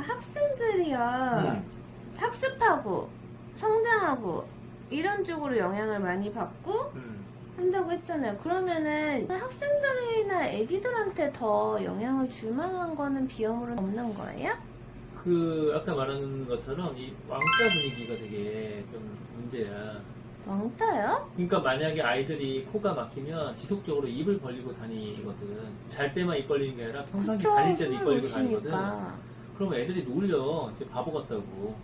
학생들이요. 음. 학습하고 성장하고 이런 쪽으로 영향을 많이 받고 음. 한다고 했잖아요. 그러면은 학생들이나 애기들한테 더 영향을 줄 만한 거는 비염으로 없는 거예요? 그 아까 말하는 것처럼 이 왕자 분위기가 되게 좀 문제야. 왕따요? 그러니까 만약에 아이들이 코가 막히면 지속적으로 입을 벌리고 다니거든. 잘 때만 입 벌리는 게 아니라 평상시 그쵸, 다닐 때도 입 숨을 벌리고 못 다니거든. 쉬니까. 그러면 애들이 놀려. 이제 바보 같다고.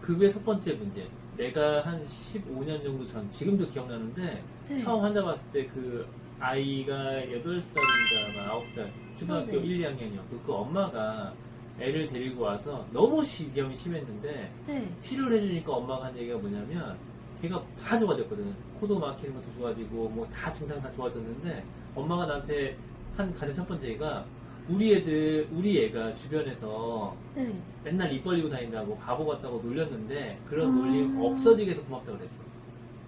그게 첫 번째 문제. 내가 한 15년 정도 전, 지금도 기억나는데, 네. 처음 환자 봤을 때 그 아이가 8살인가 9살, 초등학교 네. 1, 2학년이었고, 그 엄마가 애를 데리고 와서 너무 시- 비염이 심했는데, 네. 치료를 해주니까 엄마가 한 얘기가 뭐냐면, 걔가 다 좋아졌거든. 코도 막히는 것도 좋아지고, 뭐 다 증상 다 좋아졌는데, 엄마가 나한테 한 가장 첫 번째 얘기가, 우리 애들, 우리 애가 주변에서 네. 맨날 입 벌리고 다닌다고 바보 같다고 놀렸는데, 그런 아. 놀림 없어지게 해서 고맙다고 그랬어.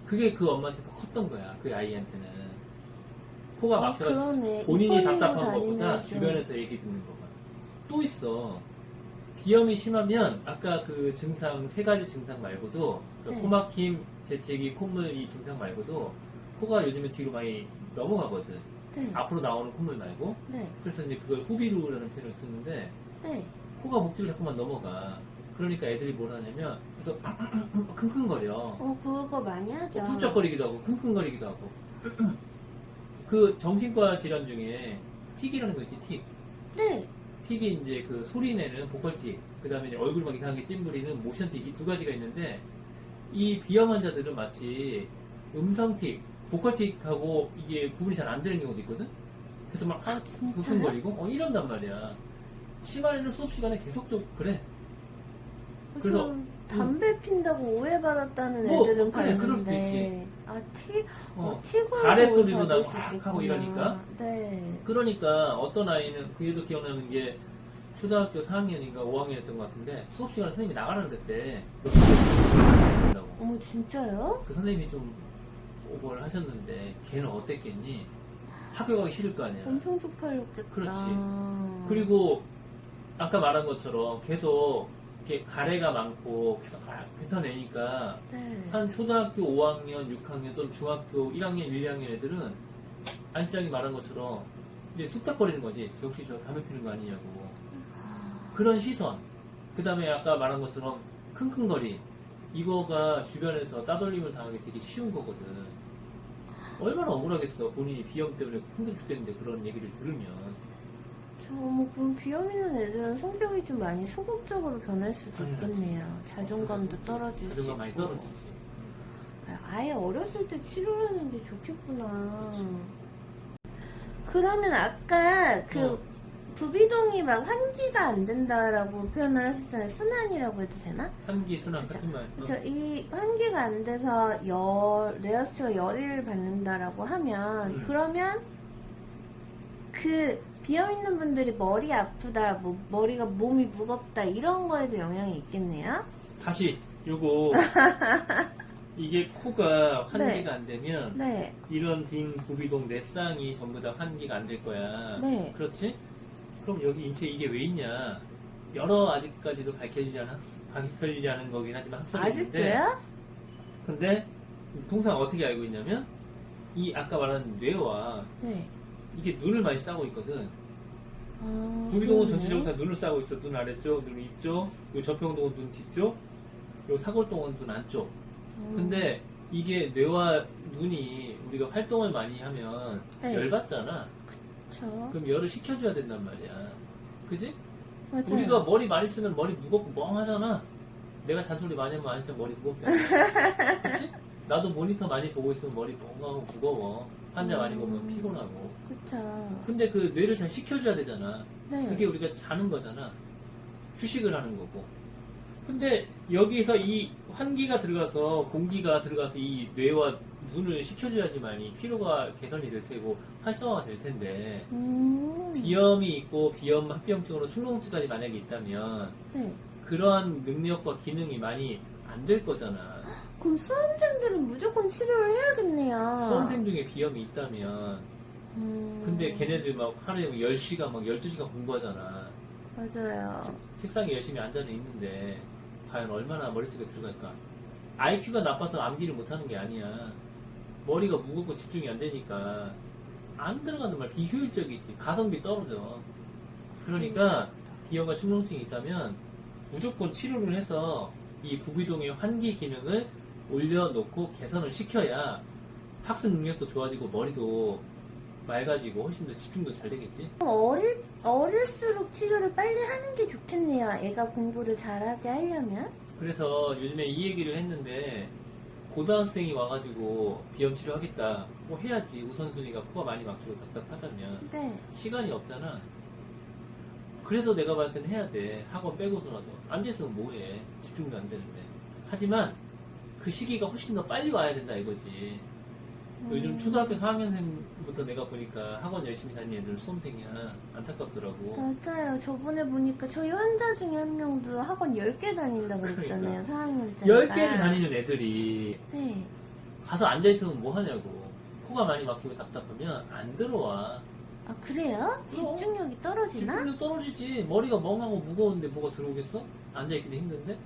그게 그 엄마한테 더 컸던 거야, 그 아이한테는. 코가 아, 그러네. 입 본인이 벌리고 답답한 것보다 좀- 주변에서 얘기 듣는 거가. 또 있어. 비염이 심하면 아까 그 증상 세 가지 증상 말고도 그 네. 코막힘, 재채기, 콧물 이 증상 말고도 코가 요즘에 뒤로 많이 넘어가거든. 네. 앞으로 나오는 콧물 말고. 네. 그래서 이제 그걸 후비루라는 표현을 쓰는데 네. 코가 목줄이 자꾸만 넘어가. 그러니까 애들이 뭘 하냐면 그래서 킁킁거려. 어, 그거 많이 하죠. 훌쩍거리기도 하고 킁킁거리기도 하고 그 정신과 질환 중에 틱이라는 거 있지 틱 네. 틱이 이제 그 소리 내는 보컬 틱, 그 다음에 얼굴 막 이상하게 찡그리는 모션 틱, 이 두 가지가 있는데, 이 비염 환자들은 마치 음성 틱, 보컬 틱하고 이게 구분이 잘 안 되는 경우도 있거든? 그래서 막 아? 킁킁거리고, 어, 이런단 말이야. 시간에는 수업 시간에 계속적으로 그래. 그래서- 좀 담배 핀다고 오해받았다는 뭐, 애들은 그래, 그럴 수도 봤는데 아, 티, 어. 어, 튀고 가래 소리도 나고 확 하고 이러니까? 네. 그러니까 어떤 아이는, 그 얘도 기억나는 게, 초등학교 4학년인가 5학년이었던 것 같은데, 수업 시간에 선생님이 나가라는. 된다고. 어머, 진짜요? 그 선생님이 좀 오버를 하셨는데 걔는 어땠겠니? 학교 가기 싫을 거 아니야. 엄청 쪽팔렸겠다. 그렇지. 그리고 아까 말한 것처럼 계속 이렇게 가래가 많고 계속 가- 뱉어내니까 네. 한 초등학교 5학년, 6학년 또는 중학교 1학년, 1, 2학년 애들은 안시장이 말한 것처럼 이제 쑥닥거리는 거지. 저 혹시 저 담배 피는 거 아니냐고. 그런 시선. 그 다음에 아까 말한 것처럼 킁킁거리. 이거가 주변에서 따돌림을 당하기 되게 쉬운 거거든. 얼마나 억울하겠어. 본인이 비염 때문에 힘들어 죽겠는데 그런 얘기를 들으면. 저, 뭐, 그럼 비염 있는 애들은 성격이 좀 많이 소극적으로 변할 수도 당연하지. 있겠네요. 자존감도 떨어질 수 자존감 많이 있고. 떨어지지. 아, 아예 어렸을 때 치료를 하는 게 좋겠구나. 그러면 아까 그 어. 부비동이 막 환기가 안 된다라고 표현을 하셨잖아요. 순환이라고 해도 되나? 한기 순환. 같은 말. 어, 그렇죠. 이 환기가 안 돼서 열 레어스트가 열을 받는다라고 하면 음. 그러면 그 비염 있는 분들이 머리 아프다, 뭐 머리가 몸이 무겁다 이런 거에도 영향이 있겠네요. 다시 요거 이게 코가 환기가 네. 안 되면 네, 이런 빈 부비동 내 쌍이 전부 다 환기가 안 될 거야. 네. 그렇지? 그럼 여기 인체에 이게 왜 있냐? 여러 아직까지도 밝혀지지 않은 학- 밝혀지지 않은 거긴 하지만 학설이 있는데 아직도요? 근데 통상 어떻게 알고 있냐면 이 아까 말한 뇌와 네. 이게 눈을 많이 싸고 있거든. 아, 그러네. 전체적으로 다 눈을 싸고 있어. 눈 아래쪽, 눈 위쪽, 요 저평동은 눈 뒤쪽, 요 사골동은 눈 안쪽. 음. 근데 이게 뇌와 눈이 우리가 활동을 많이 하면 네. 열받잖아. 그쵸. 그럼 열을 식혀줘야 된단 말이야. 그지? 맞아요. 우리가 머리 많이 쓰면 머리 무겁고 멍하잖아. 내가 잔소리 많이 하면 아니까 머리 무겁게. 그치? 나도 모니터 많이 보고 있으면 머리 멍하고 무거워. 환자 많이 보면 음. 피곤하고. 그쵸. 근데 그 뇌를 잘 식혀줘야 되잖아. 네. 그게 우리가 자는 거잖아. 휴식을 하는 거고. 근데 여기서 이 환기가 들어가서 공기가 들어가서 이 뇌와 눈을 식혀줘야지만이 피로가 개선이 될 테고 활성화가 될 텐데 음. 비염이 있고 비염 합병증으로 충농증까지 만약에 있다면 네. 그러한 능력과 기능이 많이 안 될 거잖아. 그럼 수험생들은 무조건 치료를 해야겠네요. 수험생 중에 비염이 있다면 음. 근데 걔네들 막 하루에 10시간 막 12시간 공부하잖아. 맞아요. 책상에 열심히 앉아서 있는데 과연 얼마나 머릿속에 들어갈까? IQ가 나빠서 암기를 못하는 게 아니야. 머리가 무겁고 집중이 안 되니까 안 들어가는 말 비효율적이지. 가성비 떨어져. 그러니까 비형과 충농증이 있다면 무조건 치료를 해서 이 부비동의 환기 기능을 올려놓고 개선을 시켜야 학습 능력도 좋아지고 머리도 맑아지고 훨씬 더 집중도 잘 되겠지. 어릴, 어릴수록 치료를 빨리 하는 게 좋겠네요. 애가 공부를 잘하게 하려면. 그래서 요즘에 이 얘기를 했는데 고등학생이 와가지고 비염 치료하겠다 뭐 해야지 우선순위가 코가 많이 막히고 답답하다면 네. 시간이 없잖아 그래서 내가 봤을 땐 해야 돼 학원 빼고서라도 앉아있으면 뭐해 집중도 안 되는데 하지만 그 시기가 훨씬 더 빨리 와야 된다 이거지 요즘 음. 초등학교 4학년생부터 내가 보니까 학원 열심히 다니는 애들 수험생이야 안타깝더라고 맞아요. 저번에 보니까 저희 환자 중에 한 명도 학원 10개 다닌다고 그랬잖아요. 그러니까. 4학년짜리. 10개를 다니는 애들이 네. 가서 앉아있으면 뭐 하냐고. 코가 많이 막히고 답답하면 안 들어와. 아, 그래요? 그럼. 집중력이 떨어지나? 집중력 떨어지지. 머리가 멍하고 무거운데 뭐가 들어오겠어? 앉아있기도 힘든데?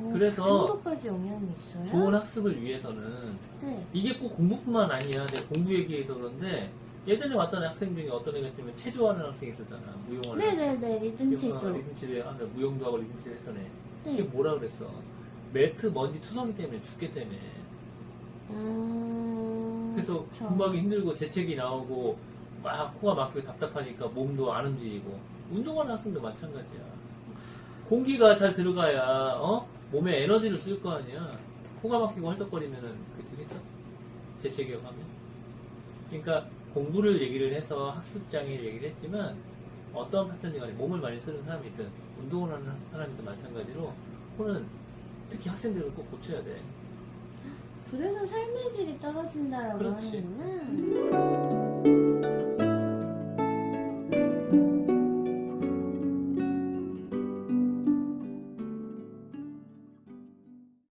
어, 그래서 그 정도까지 영향이 있어요? 좋은 학습을 위해서는 네. 이게 꼭 공부뿐만 아니야. 내가 공부 얘기해서 그런데 예전에 왔던 학생 중에 어떤 애가 있으면 체조하는 학생이 있었잖아. 무용하는 네네네, 리듬. 체조. 리듬체조 하면 무용도 하고 리듬체조 했던 애. 이게 네. 뭐라 그랬어? 매트 먼지 투성이 때문에 죽겠다며. 음, 그래서 그쵸. 공부하기 힘들고 재채기 나오고 막 코가 막히고 답답하니까 몸도 안 움직이고 운동하는 학생도 마찬가지야. 공기가 잘 들어가야 어? 몸에 에너지를 쓸 거 아니야. 코가 막히고 헐떡거리면은 그게 되겠어? 재채기하고 하면. 그러니까 공부를 얘기를 해서 학습장애 얘기를 했지만 어떤 파트너가 간에 몸을 많이 쓰는 사람이든 운동을 하는 사람이든 마찬가지로 코는 특히 학생들은 꼭 고쳐야 돼. 그래서 삶의 질이 떨어진다라고 그렇지. 하는구나.